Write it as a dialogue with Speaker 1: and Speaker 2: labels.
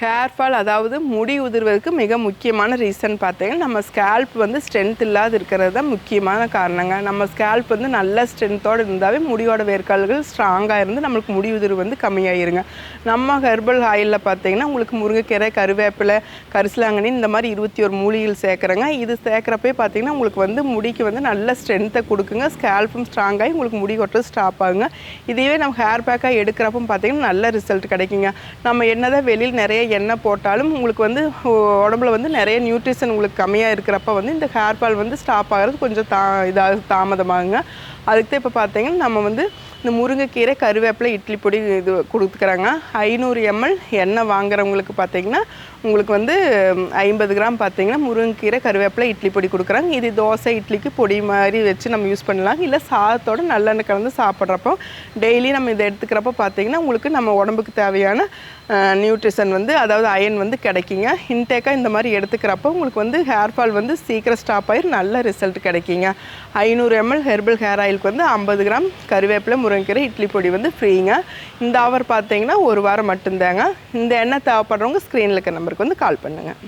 Speaker 1: Hair fall அதாவது முடி உதிர்வதற்கு மிக முக்கியமான ரீசன் பார்த்தீங்கன்னா நம்ம ஸ்கேல்ப் வந்து ஸ்ட்ரென்த் இல்லாத இருக்கிறது தான் முக்கியமான காரணங்க. நம்ம ஸ்கேல்ப் வந்து நல்ல ஸ்ட்ரென்த்தோடு இருந்தாவே முடியோட வேர்க்கால்கள் ஸ்ட்ராங்காக இருந்து நம்மளுக்கு முடி உதிர்வு வந்து கம்மியாயிருங்க. நம்ம ஹெர்பல் ஆயிலில் பார்த்தீங்கன்னா உங்களுக்கு முருங்கைக்கீரை கருவேப்பிலை கரிசலாங்கண்ணி இந்த மாதிரி இருபத்தி ஒரு மூலிகைகள் சேர்க்குறேங்க. இது சேர்க்குறப்பே பார்த்தீங்கன்னா உங்களுக்கு வந்து முடிக்கு வந்து நல்ல ஸ்ட்ரென்த்தை கொடுக்குங்க. ஸ்கேல்ப்பும் ஸ்ட்ராங்காகி உங்களுக்கு முடி கொட்டுறது ஸ்டாப் ஆகுங்க. இதுவே நம்ம ஹேர் பேக்காக எடுக்கிறப்போ பார்த்தீங்கன்னா நல்ல ரிசல்ட் கிடைக்குங்க. நம்ம என்னதான் வெளியில் நிறைய எண்ணெய் போட்டாலும் உங்களுக்கு வந்து உடம்புல வந்து நிறைய நியூட்ரிஷன் உங்களுக்கு கம்மியாக இருக்கிறப்ப வந்து இந்த ஹேர் ஃபால் வந்து ஸ்டாப் ஆகிறது கொஞ்சம் தா இதாக தாமதமாகுங்க. அதுக்கு தான் இப்போ பார்த்தீங்கன்னா நம்ம வந்து இந்த முருங்கைக்கீரை கருவேப்பிலை இட்லி பொடி இது கொடுத்துக்கிறாங்க ஐநூறு எம்எல் எண்ணெய் வாங்குறவங்களுக்கு பார்த்தீங்கன்னா உங்களுக்கு வந்து ஐம்பது கிராம் பார்த்தீங்கன்னா முருங்கைக்கீரை கருவேப்பிலை இட்லி பொடி கொடுக்குறாங்க. இது தோசை இட்லிக்கு பொடி மாதிரி வச்சு நம்ம யூஸ் பண்ணலாம். இல்லை சாதத்தோட நல்லெண்ணெய் கலந்து சாப்பிட்றப்போ டெய்லி நம்ம இதை எடுத்துக்கிறப்போ பார்த்தீங்கன்னா உங்களுக்கு நம்ம உடம்புக்கு தேவையான நியூட்ரிஷன் வந்து அதாவது அயன் வந்து கிடைக்குங்க. இன்டேக்காக இந்த மாதிரி எடுத்துக்கிறப்போ உங்களுக்கு வந்து ஹேர் ஃபால் வந்து சீக்கிரம் ஸ்டாப் ஆகி நல்ல ரிசல்ட் கிடைக்குங்க. ஐநூறு எம்எல் ஹெர்பல் ஹேர் ஆயில் உங்களுக்கு வந்து ஐம்பது கிராம் கருவேப்பிலை முருங்கைக்கீரை இட்லி பொடி வந்து ஃப்ரீங்க இந்த ஆஃபர் பார்த்தீங்கன்னா ஒரு வாரம் மட்டும்தாங்க. இந்த எண்ணெய் தேவைப்படுறவங்க ஸ்க்ரீனில் இருக்க நம்பருக்கு வந்து கால் பண்ணுங்கள்